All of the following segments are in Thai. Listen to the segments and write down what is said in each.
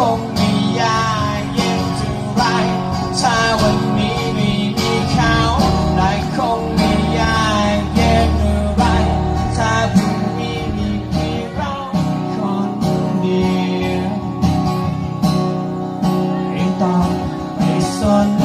คงไม่ยากเย็นเท่าไรถ้าวันนี้ไม่มีเขาแต่คงไม่ยากเย็นเท่าไรถ้าพรุ่งนี้มีเพียเราคนเดียวไม่ต้องไปสน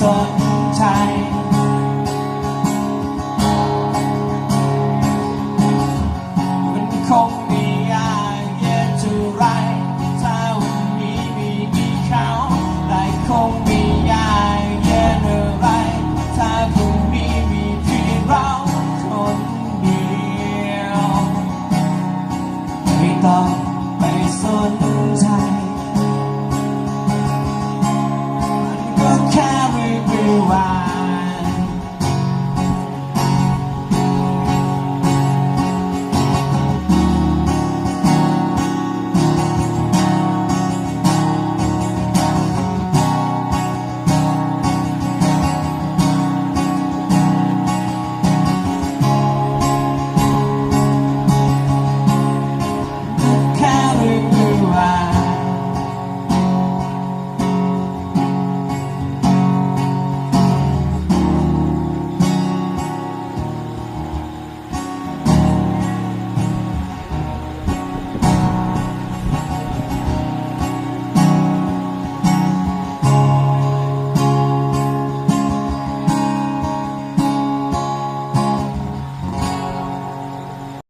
สนใจ